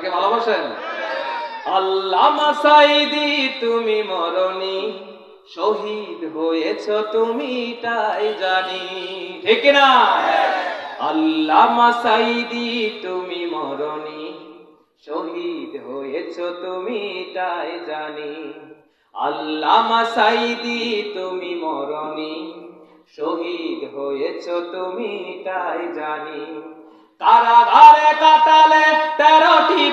ওনাকে ভালোবাসেন? আল্লামা সাইদি তুমি মরণি। শহীদ হয়েছ তুমি, তাই জানি। ঠিক না আল্লামা সাইদি তুমি মরণি। শহীদ হয়েছ তুমি, তাই জানি। আল্লামা সাইদি তুমি মরণি। শহীদ হয়েছ তুমি, তাই জানি। কারাগারে কাটালে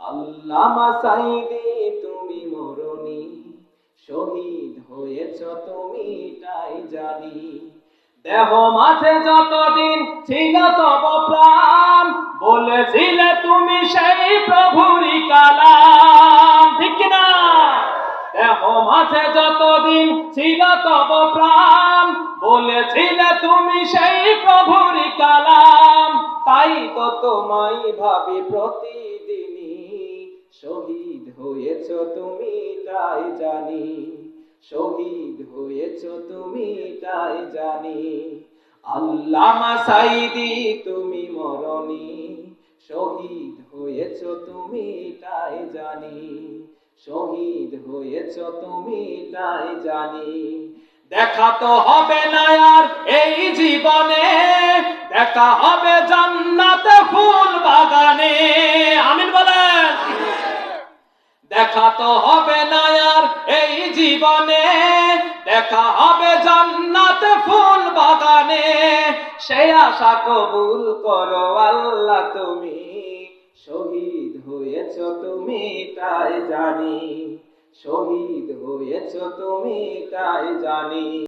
আল্লামা সাইদি তুমি মরণি, শহীদ হয়েছ তুমি তাই জানি। দেহ মাঝে যতদিন ছিল তব প্রাণ, বলেছিলে তুমি সেই প্রভুরি কালাম। ঠিক না? দেহ মাঝে যতদিন ছিল তব প্রাণ, বলেছিলে তুমি সেই প্রভুরি কালাম। তাই তো তোমায় ভাবি শহীদ হয়েছ তুমি তাই জানি, শহীদ হয়েছ তুমি তাই জানি। আল্লামা সাইদি তুমি মরণি, শহীদ হয়েছ তুমি তাই জানি, শহীদ হয়েছ তুমি তাই জানি। দেখা তো হবে না আর এই জীবনে, দেখা হবে জান্নাতে ফুল বাগানে। তো হবে না আর এই জীবনে। দেখা হবে জান্নাত ফুল বাগানে। সেই আশা কবুল করো আল্লাহ তুমি। শহীদ হয়েছ তুমি, তাই জানি। শহীদ হয়েছ তুমি, তাই জানি।